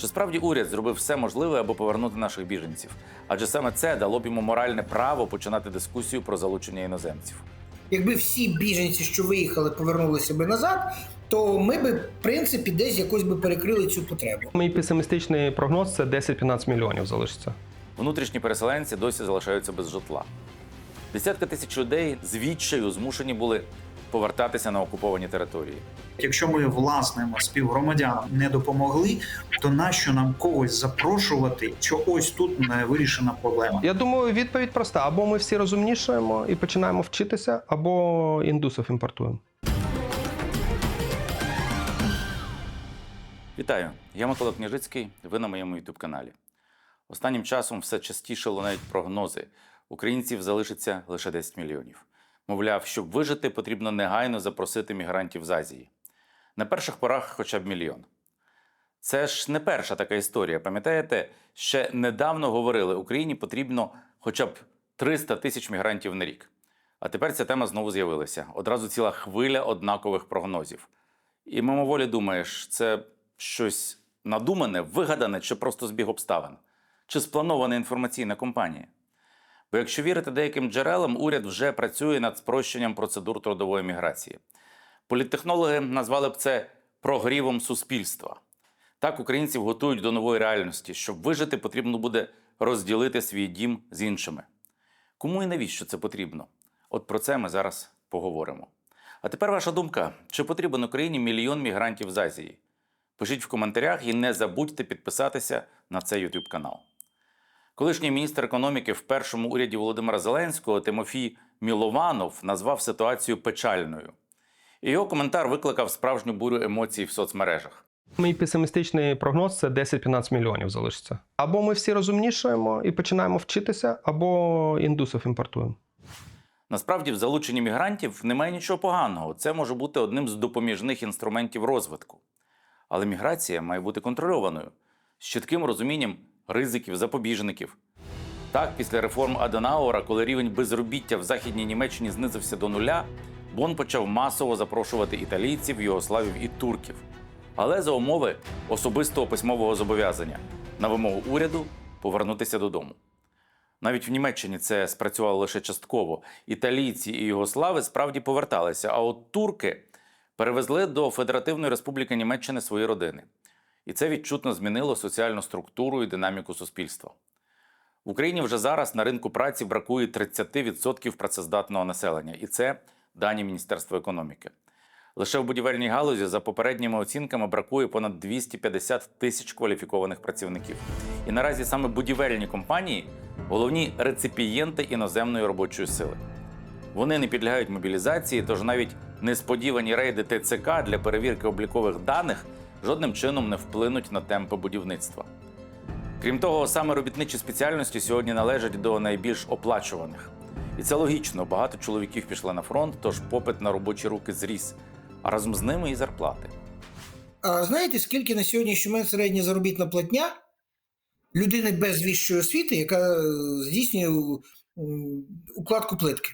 Чи справді уряд зробив все можливе, аби повернути наших біженців? Адже саме це дало б йому моральне право починати дискусію про залучення іноземців. Якби всі біженці, що виїхали, повернулися би назад, то ми би, в принципі, десь якось би перекрили цю потребу. Мій песимістичний прогноз це 10-15 мільйонів залишиться. Внутрішні переселенці досі залишаються без житла. Десятки тисяч людей з відчаю змушені були повертатися на окуповані території. Якщо ми власним співгромадянам не допомогли, то нащо нам когось запрошувати, що ось тут не вирішена проблема? Я думаю, відповідь проста: або ми всі розумнішаємо і починаємо вчитися, або індусів імпортуємо. Вітаю! Я Микола Княжицький. Ви на моєму youtube каналі. Останнім часом все частіше лунають прогнози. Українців залишиться лише 10 мільйонів. Мовляв, щоб вижити, потрібно негайно запросити мігрантів з Азії. На перших порах хоча б мільйон. Це ж не перша така історія. Пам'ятаєте, ще недавно говорили, Україні потрібно хоча б 300 тисяч мігрантів на рік. А тепер ця тема знову з'явилася. Одразу ціла хвиля однакових прогнозів. І мимоволі думаєш, це щось надумане, вигадане чи просто збіг обставин? Чи спланована інформаційна кампанія? Бо якщо вірити деяким джерелам, уряд вже працює над спрощенням процедур трудової міграції. Політтехнологи назвали б це прогрівом суспільства. Так українців готують до нової реальності. Щоб вижити, потрібно буде розділити свій дім з іншими. Кому і навіщо це потрібно? От про це ми зараз поговоримо. А тепер ваша думка: чи потрібен Україні мільйон мігрантів з Азії? Пишіть в коментарях і не забудьте підписатися на цей YouTube канал. Колишній міністр економіки в першому уряді Володимира Зеленського Тимофій Мілованов назвав ситуацію печальною. І його коментар викликав справжню бурю емоцій в соцмережах. Мій песимістичний прогноз це 10-15 мільйонів залишиться. Або ми всі розумнішаємо і починаємо вчитися, або індусів імпортуємо. Насправді, в залученні мігрантів немає нічого поганого. Це може бути одним з допоміжних інструментів розвитку. Але міграція має бути контрольованою з чітким розумінням ризиків, запобіжників. Так, після реформ Аденаура, коли рівень безробіття в Західній Німеччині знизився до нуля, Бон почав масово запрошувати італійців, югославів і турків. Але за умови особистого письмового зобов'язання на вимогу уряду повернутися додому. Навіть в Німеччині це спрацювало лише частково. Італійці і югослави справді поверталися, а от турки перевезли до Федеративної Республіки Німеччини свої родини. І це відчутно змінило соціальну структуру і динаміку суспільства. В Україні вже зараз на ринку праці бракує 30% працездатного населення, і це дані Міністерства економіки. Лише в будівельній галузі, за попередніми оцінками, бракує понад 250 тисяч кваліфікованих працівників. І наразі саме будівельні компанії головні реципієнти іноземної робочої сили. Вони не підлягають мобілізації, тож навіть несподівані рейди ТЦК для перевірки облікових даних жодним чином не вплинуть на темпи будівництва. Крім того, саме робітничі спеціальності сьогодні належать до найбільш оплачуваних. І це логічно, багато чоловіків пішли на фронт, тож попит на робочі руки зріс, а разом з ними і зарплати. А знаєте, скільки на сьогоднішній момент середня заробітна платня людини без вищої освіти, яка е, здійснює укладку плитки?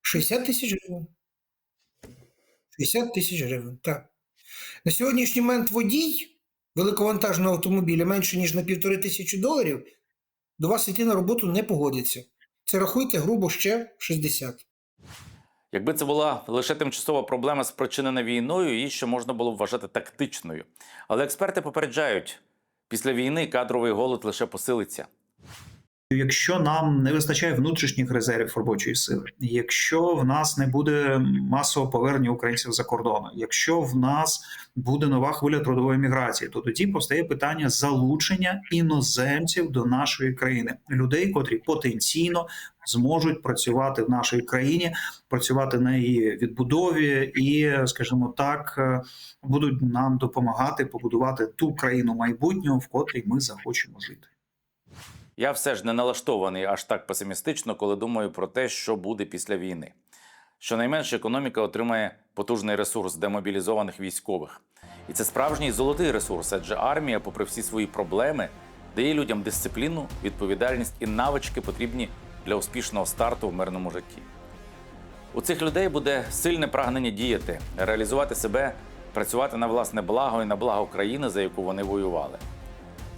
60 тисяч гривень. 60 тисяч гривень, так. На сьогоднішній момент водій великовантажного автомобіля менше, ніж на півтори тисячі доларів, до вас йти на роботу не погодиться. Це рахуйте грубо ще 60. Якби це була лише тимчасова проблема, спричинена війною, її ще можна було б вважати тактичною. Але експерти попереджають, після війни кадровий голод лише посилиться. Якщо нам не вистачає внутрішніх резервів робочої сили, якщо в нас не буде масового повернення українців за кордону, якщо в нас буде нова хвиля трудової міграції, то тоді постає питання залучення іноземців до нашої країни, людей, котрі потенційно зможуть працювати в нашій країні, працювати на її відбудові, і, скажімо так, е, будуть нам допомагати побудувати ту країну майбутнього, в котрій ми захочемо жити. Я все ж не налаштований аж так песимістично, коли думаю про те, що буде після війни. Щонайменше економіка отримає потужний ресурс демобілізованих військових. І це справжній золотий ресурс, адже армія, попри всі свої проблеми, дає людям дисципліну, відповідальність і навички потрібні для успішного старту в мирному житті. У цих людей буде сильне прагнення діяти, реалізувати себе працювати на власне благо і на благо країни, за яку вони воювали.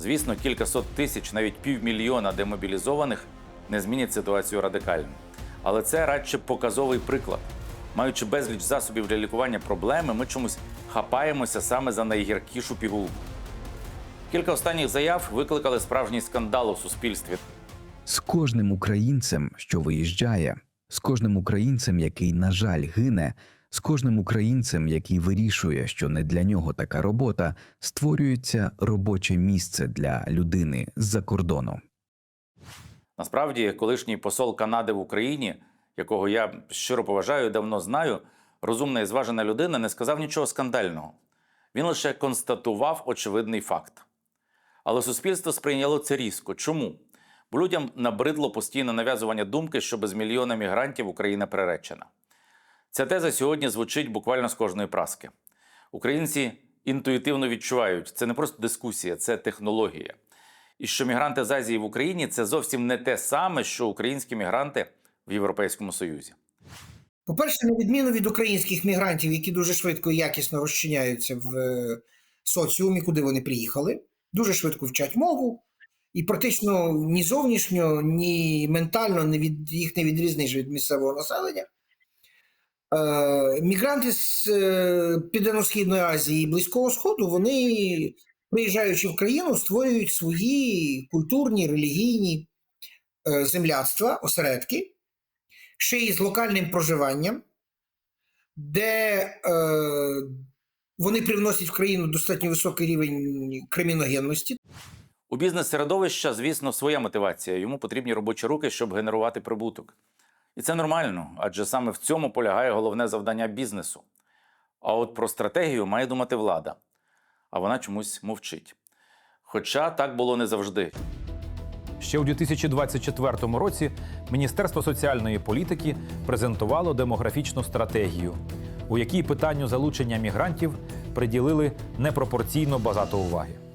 Звісно, кількасот тисяч, навіть півмільйона демобілізованих не змінять ситуацію радикально. Але це радше показовий приклад. Маючи безліч засобів для лікування проблеми, ми чомусь хапаємося саме за найгіркішу пігулку. Кілька останніх заяв викликали справжній скандал у суспільстві. з кожним українцем, що виїжджає, з кожним українцем, який, на жаль, гине, з кожним українцем, який вирішує, що не для нього така робота, створюється робоче місце для людини з-за кордону. Насправді, колишній посол Канади в Україні, якого я щиро поважаю давно знаю, розумна і зважена людина, не сказав нічого скандального. Він лише констатував очевидний факт. Але суспільство сприйняло це різко. Чому? Бо людям набридло постійне нав'язування думки, що без мільйона мігрантів Україна приречена. Ця теза сьогодні звучить буквально з кожної праски. Українці інтуїтивно відчувають, це не просто дискусія, це технологія. І що мігранти з Азії в Україні це зовсім не те саме, що українські мігранти в Європейському Союзі. По-перше, на відміну від українських мігрантів, які дуже швидко і якісно розчиняються в е, соціумі, куди вони приїхали, дуже швидко вчать мову, і практично ні зовнішньо, ні ментально не від, їх не відрізниш від місцевого населення. Е, мігранти з е, Південно-Східної Азії і Близького Сходу, вони, приїжджаючи в країну, створюють свої культурні, релігійні е, земляцтва, осередки, ще й з локальним проживанням, де вони привносять в країну достатньо високий рівень криміногенності. У бізнес-середовища, звісно, своя мотивація. Йому потрібні робочі руки, щоб генерувати прибуток. І це нормально, адже саме в цьому полягає головне завдання бізнесу. А от про стратегію має думати влада, а вона чомусь мовчить. Хоча так було не завжди. Ще у 2024 році Міністерство соціальної політики презентувало демографічну стратегію, у якій питанню залучення мігрантів приділили непропорційно багато уваги.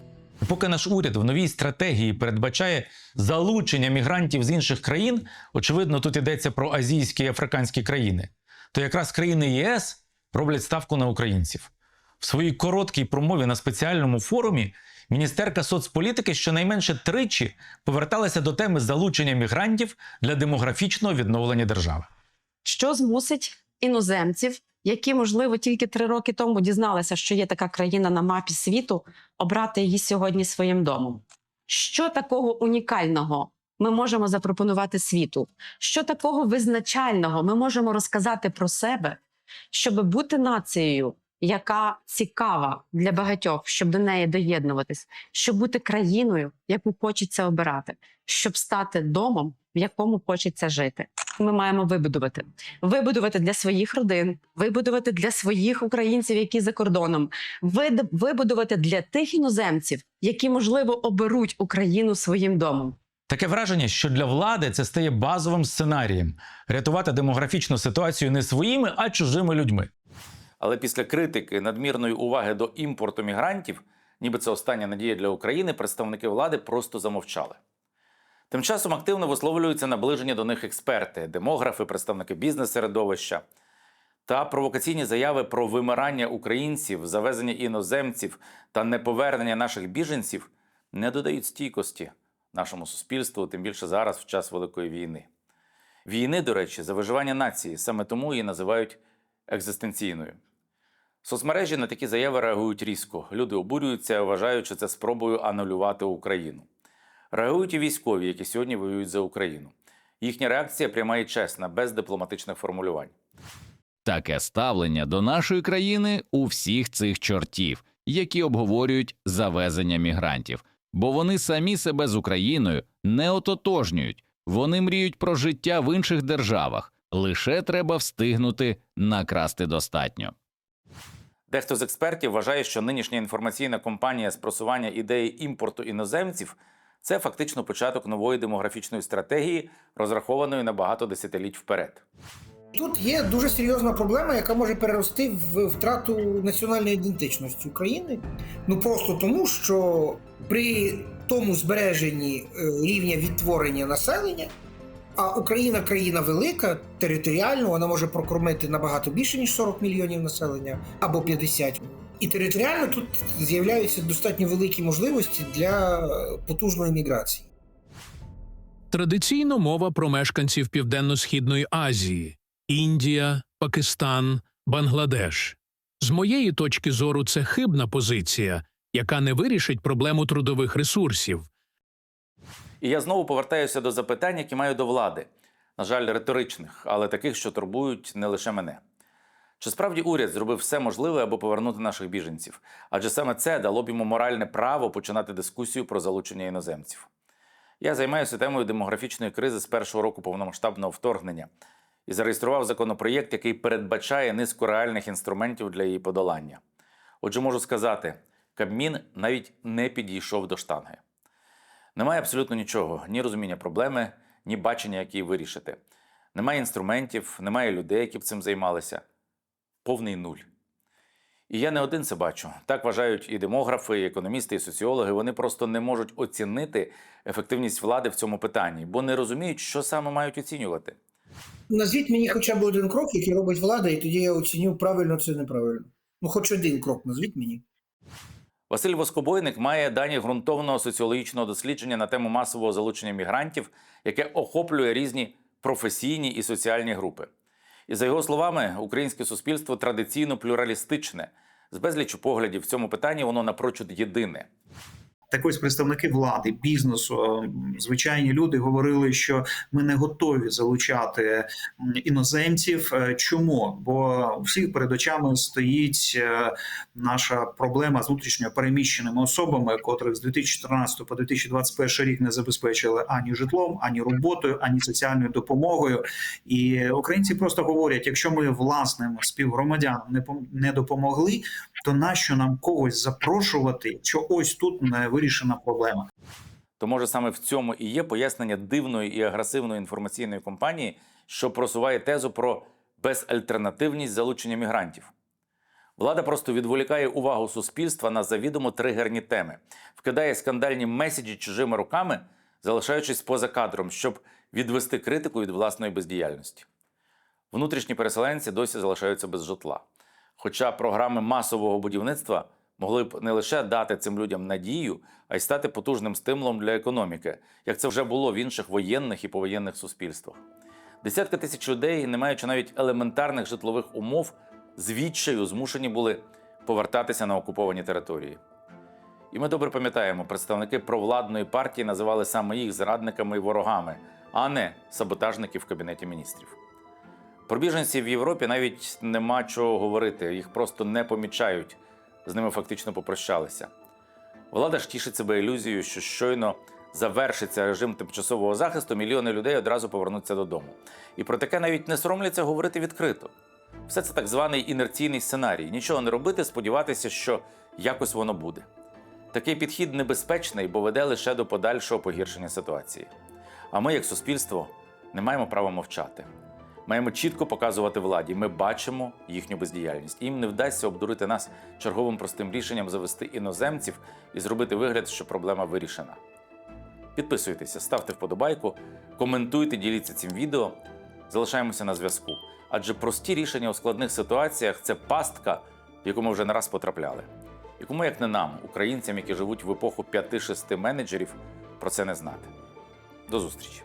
Поки наш уряд в новій стратегії передбачає залучення мігрантів з інших країн, очевидно, тут йдеться про азійські і африканські країни, то якраз країни ЄС роблять ставку на українців. В своїй короткій промові на спеціальному форумі міністерка соцполітики щонайменше тричі поверталася до теми залучення мігрантів для демографічного відновлення держави. що змусить іноземців, які, можливо, тільки три роки тому дізналися, що є така країна на мапі світу, обрати її сьогодні своїм домом. Що такого унікального ми можемо запропонувати світу? Що такого визначального ми можемо розказати про себе, щоб бути нацією, яка цікава для багатьох, щоб до неї доєднуватись, щоб бути країною, яку хочеться обирати, щоб стати домом, в якому хочеться жити. Ми маємо вибудувати вибудувати для своїх родин, вибудувати для своїх українців, які за кордоном, вибудувати для тих іноземців, які можливо оберуть Україну своїм домом. Таке враження, що для влади це стає базовим сценарієм рятувати демографічну ситуацію не своїми, а чужими людьми. Але після критики надмірної уваги до імпорту мігрантів, ніби це остання надія для України, представники влади просто замовчали. Тим часом активно висловлюються наближені до них експерти, демографи, представники бізнес-середовища та провокаційні заяви про вимирання українців, завезення іноземців та неповернення наших біженців не додають стійкості нашому суспільству, тим більше зараз, в час Великої війни. Війни, до речі, за виживання нації, саме тому її називають екзистенційною. Соцмережі на такі заяви реагують різко. Люди обурюються, вважають, що це спробою анулювати Україну. Реагують і військові, які сьогодні воюють за Україну. Їхня реакція пряма і чесна, без дипломатичних формулювань. Таке ставлення до нашої країни у всіх цих чортів, які обговорюють завезення мігрантів, бо вони самі себе з Україною не ототожнюють. Вони мріють про життя в інших державах. Лише треба встигнути накрасти достатньо. Дехто з експертів вважає, що нинішня інформаційна кампанія з просування ідеї імпорту іноземців це фактично початок нової демографічної стратегії, розрахованої на багато десятиліть вперед. Тут є дуже серйозна проблема, яка може перерости в втрату національної ідентичності України. Ну просто тому, що при тому збереженні е, рівня відтворення населення, а Україна країна велика, територіально, вона може прокормити набагато більше, ніж 40 мільйонів населення або 50. І територіально тут з'являються достатньо великі можливості для е, потужної міграції. Традиційно мова про мешканців Південно-Східної Азії Індія, Пакистан, Бангладеш. З моєї точки зору, це хибна позиція, яка не вирішить проблему трудових ресурсів. І я знову повертаюся до запитань, які маю до влади. На жаль, риторичних, але таких, що турбують не лише мене. Чи справді уряд зробив все можливе, аби повернути наших біженців? Адже саме це дало б йому моральне право починати дискусію про залучення іноземців. Я займаюся темою демографічної кризи з першого року повномасштабного вторгнення і зареєстрував законопроєкт, який передбачає низку реальних інструментів для її подолання. Отже, можу сказати, Кабмін навіть не підійшов до штанги. Немає абсолютно нічого, ні розуміння проблеми, ні бачення, як її вирішити. Немає інструментів, немає людей, які б цим займалися. Повний нуль. І я не один це бачу. Так вважають і демографи, і економісти, і соціологи. Вони просто не можуть оцінити ефективність влади в цьому питанні, бо не розуміють, що саме мають оцінювати. Назвіть мені хоча б один крок, який робить влада, і тоді я оціню, правильно це неправильно. Ну, хоч один крок назвіть мені. Василь Воскобойник має дані ґрунтовного соціологічного дослідження на тему масового залучення мігрантів, яке охоплює різні професійні і соціальні групи. І за його словами, українське суспільство традиційно плюралістичне, з безлічу поглядів в цьому питанні воно напрочуд єдине. Так ось представники влади, бізнесу, е, звичайні люди говорили, що ми не готові залучати іноземців. Е, Чому? Бо всіх перед очами стоїть е, наша проблема з внутрішньо переміщеними особами, котрих з 2014 по 2021 рік не забезпечили ані житлом, ані роботою, ані соціальною допомогою. І українці просто говорять: якщо ми власним співгромадянам не пом- не допомогли, то нащо нам когось запрошувати, якщо ось тут не вирішена проблема? То може саме в цьому і є пояснення дивної і агресивної інформаційної кампанії, що просуває тезу про безальтернативність залучення мігрантів. Влада просто відволікає увагу суспільства на завідомо тригерні теми, вкидає скандальні меседжі чужими руками, залишаючись поза кадром, щоб відвести критику від власної бездіяльності. Внутрішні переселенці досі залишаються без житла. Хоча програми масового будівництва могли б не лише дати цим людям надію, а й стати потужним стимулом для економіки, як це вже було в інших воєнних і повоєнних суспільствах. Десятки тисяч людей, не маючи навіть елементарних житлових умов, з відчаю змушені були повертатися на окуповані території. І ми добре пам'ятаємо, представники провладної партії називали саме їх зрадниками і ворогами, а не саботажників в кабінеті міністрів. Про біженців в Європі навіть нема чого говорити, їх просто не помічають, з ними фактично попрощалися. Влада ж тішить себе ілюзією, що щойно завершиться режим тимчасового захисту, мільйони людей одразу повернуться додому. І про таке навіть не соромляться говорити відкрито. Все це так званий інерційний сценарій. Нічого не робити, сподіватися, що якось воно буде. Такий підхід небезпечний, бо веде лише до подальшого погіршення ситуації. А ми, як суспільство, не маємо права мовчати. Маємо чітко показувати владі. Ми бачимо їхню бездіяльність. Їм не вдасться обдурити нас черговим простим рішенням завести іноземців і зробити вигляд, що проблема вирішена. Підписуйтеся, ставте вподобайку, коментуйте, діліться цим відео. Залишаємося на зв'язку. Адже прості рішення у складних ситуаціях це пастка, в яку ми вже не раз потрапляли. І кому, як не нам, українцям, які живуть в епоху 5-6 менеджерів, про це не знати. До зустрічі!